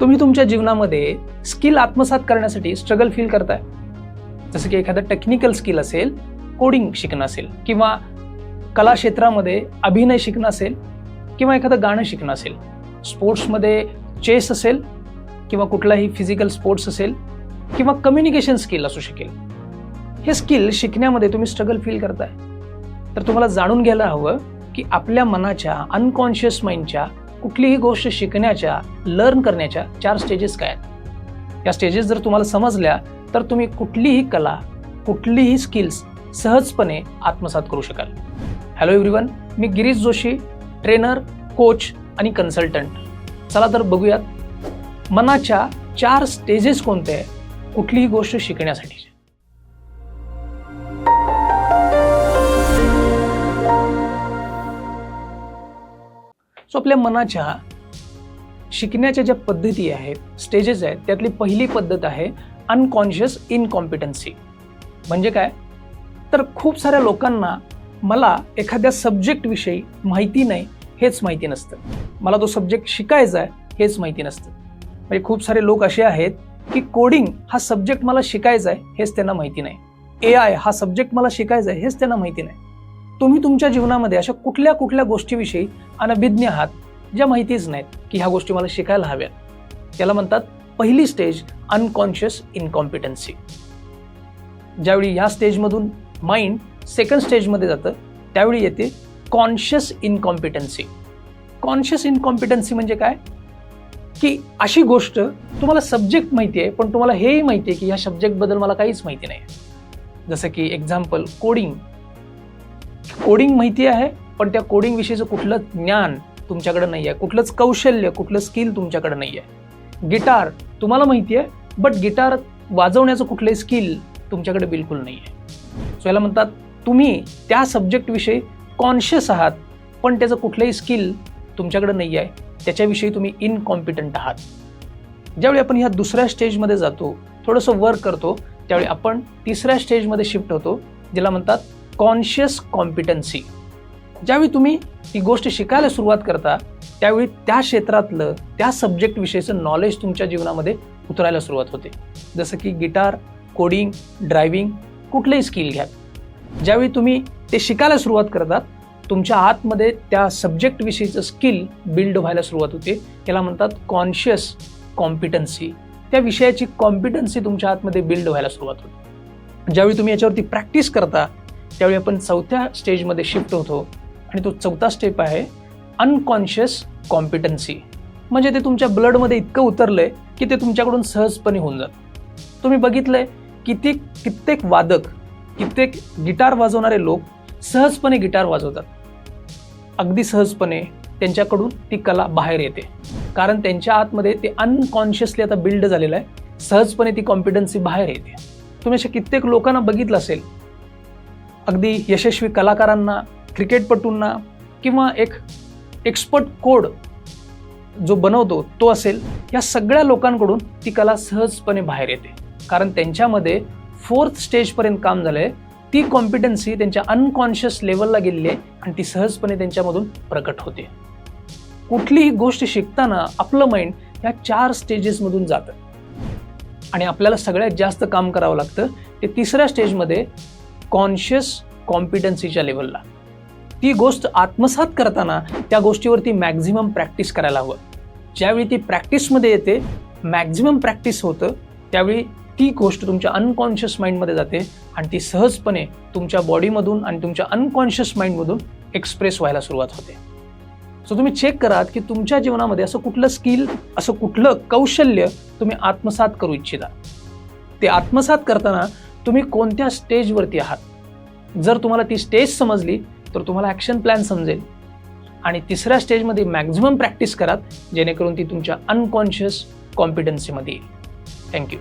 तुम्ही तुमच्या जीवनामध्ये स्किल आत्मसात करण्यासाठी स्ट्रगल फील करताय. जसं की एखादं टेक्निकल स्किल असेल कोडिंग शिकणं असेल किंवा कला क्षेत्रामध्ये अभिनय शिकणं असेल किंवा एखादं गाणं शिकणं असेल स्पोर्ट्समध्ये चेस असेल किंवा कुठलाही फिजिकल स्पोर्ट्स असेल किंवा कम्युनिकेशन स्किल असू शकेल. हे स्किल शिकण्यामध्ये तुम्ही स्ट्रगल फील करताय. तर तुम्हाला जाणून घ्यायला हवं की आपल्या मनाच्या अनकॉन्शियस माइंडच्या कुठलीही गोष्ट शिकण्याच्या लर्न करण्याच्या चार स्टेजेस काय आहेत? या स्टेजेस जर तुम्हाला समजल्या तर तुम्ही कुठलीही कला कुठलीही स्किल्स सहजपणे आत्मसात करू शकाल. हॅलो एव्हरीवन मी गिरीश जोशी ट्रेनर कोच आणि कन्सल्टंट चला तर बघूयात मनाच्या चार स्टेजेस कोणते आहे कुठलीही गोष्ट शिकण्यासाठी. आपल्या मनाच्या शिकण्याच्या ज्या पद्धती आहेत स्टेजेस आहेत त्यातली पहिली पद्धत आहे अनकॉन्शियस इनकॉम्पिटन्सी म्हणजे काय? तर खूप साऱ्या लोकांना मला एखाद्या सब्जेक्टविषयी माहिती नाही हेच माहिती नसतं. मला तो सब्जेक्ट शिकायचा आहे हेच माहिती नसतं. म्हणजे खूप सारे लोक असे आहेत की कोडिंग हा सब्जेक्ट मला शिकायचा आहे हेच त्यांना माहिती नाही. ए आय हा सब्जेक्ट मला शिकायचा आहे हेच त्यांना माहिती नाही. तुम्ही तुमच्या जीवनामध्ये अशा कुठल्या कुठल्या गोष्टीविषयी अनभिज्ञ आहात ज्या माहितीच नाहीत की ह्या गोष्टी मला शिकायला हव्यात? त्याला म्हणतात पहिली स्टेज अनकॉन्शियस इनकॉम्पिटन्सी ज्यावेळी ह्या स्टेजमधून माइंड सेकंड स्टेजमध्ये जातं त्यावेळी येते कॉन्शियस इनकॉम्पिटन्सी कॉन्शियस इनकॉम्पिटन्सी म्हणजे काय? की अशी गोष्ट तुम्हाला सब्जेक्ट माहिती आहे पण तुम्हाला हेही माहिती आहे की ह्या सब्जेक्टबद्दल मला काहीच माहिती नाही. जसं की एक्झाम्पल कोडिंग कोडिंग माहिती आहे पण त्या कोडिंगविषयीचं कुठलं ज्ञान तुमच्याकडे नाही आहे. कुठलंच कौशल्य कुठलं स्किल तुमच्याकडे नाही आहे. गिटार तुम्हाला माहिती आहे बट गिटार वाजवण्याचं कुठलंही स्किल तुमच्याकडे बिलकुल नाही आहे. सो याला म्हणतात तुम्ही त्या सब्जेक्टविषयी कॉन्शियस आहात पण त्याचं कुठलंही स्किल तुमच्याकडे नाही आहे. त्याच्याविषयी तुम्ही इनकॉम्पिटंट आहात. ज्यावेळी आपण ह्या दुसऱ्या स्टेजमध्ये जातो थोडंसं वर्क करतो त्यावेळी आपण तिसऱ्या स्टेजमध्ये शिफ्ट होतो ज्याला म्हणतात कॉन्शियस कॉम्पिटन्सी ज्यावेळी तुम्ही ही गोष्ट शिकायला सुरुवात करता त्यावेळी त्या क्षेत्रातलं त्या सब्जेक्ट विषयीचं नॉलेज तुमच्या जीवनामध्ये उतरायला सुरुवात होते. जसं की गिटार कोडिंग ड्रायव्हिंग कुठलंही स्किल घ्या. ज्यावेळी तुम्ही ते शिकायला सुरुवात करतात तुमच्या आतमध्ये त्या सब्जेक्टविषयीचं स्किल बिल्ड व्हायला सुरुवात होते. याला म्हणतात कॉन्शियस कॉम्पिटन्सी त्या विषयाची कॉम्पिटन्सी तुमच्या आतमध्ये बिल्ड व्हायला सुरुवात होते. ज्यावेळी तुम्ही याच्यावरती प्रॅक्टिस करता त्यावेळी आपण चौथ्या स्टेजमध्ये शिफ्ट होतो. आणि तो चौथा स्टेप आहे अनकॉन्शियस कॉम्पिटन्सी म्हणजे ते तुमच्या ब्लडमध्ये इतकं उतरलंय की ते तुमच्याकडून सहजपणे होऊन जातं. तुम्ही बघितलंय कित्येक कित्येक वादक कित्येक गिटार वाजवणारे लोक सहजपणे गिटार वाजवतात. अगदी सहजपणे त्यांच्याकडून ती कला बाहेर येते. कारण त्यांच्या आतमध्ये ते अनकॉन्शियसली आता बिल्ड झालेलं आहे. सहजपणे ती कॉम्पिटन्सी बाहेर येते. तुम्ही अशा कित्येक लोकांना बघितलं असेल अगदी यशस्वी कलाकारांना क्रिकेटपटूंना किंवा एक एक्सपर्ट कोड जो बनवतो तो असेल या सगळ्या लोकांकडून ती कला सहजपणे बाहेर येते. कारण त्यांच्यामध्ये फोर्थ स्टेजपर्यंत काम झालंय. ती कॉम्पिटन्सी त्यांच्या अनकॉन्शियस लेवलला गेलेली आहे आणि ती सहजपणे त्यांच्यामधून प्रकट होते. कुठलीही गोष्ट शिकताना आपलं माइंड या चार स्टेजेसमधून जातं. आणि आपल्याला सगळ्यात जास्त काम करावं लागतं. ते तिसऱ्या स्टेजमध्ये कॉन्शियस कॉम्पिटन्सीच्या लेवलला ती गोष्ट आत्मसात करताना त्या गोष्टीवरती मॅक्झिमम प्रॅक्टिस करायला हवं. ज्यावेळी ती प्रॅक्टिसमध्ये येते मॅक्झिमम प्रॅक्टिस होतं त्यावेळी ती गोष्ट तुमच्या अनकॉन्शियस माइंडमध्ये जाते आणि ती सहजपणे तुमच्या बॉडीमधून आणि तुमच्या अनकॉन्शियस माइंडमधून एक्सप्रेस व्हायला सुरुवात होते. सो तुम्ही चेक करात की तुमच्या जीवनामध्ये असं कुठलं स्किल असं कुठलं कौशल्य तुम्ही आत्मसात करू इच्छिता. ते आत्मसात करताना तुम्ही कोणत्या स्टेजवरती आहात? जर तुम्हाला ती स्टेज समजली तर तुम्हाला ॲक्शन प्लॅन समजेल. आणि तिसऱ्या स्टेजमध्ये मॅक्झिमम प्रॅक्टिस करात जेणेकरून ती तुमच्या अनकॉन्शियस कॉम्पिटन्सीमध्ये येईल. थँक्यू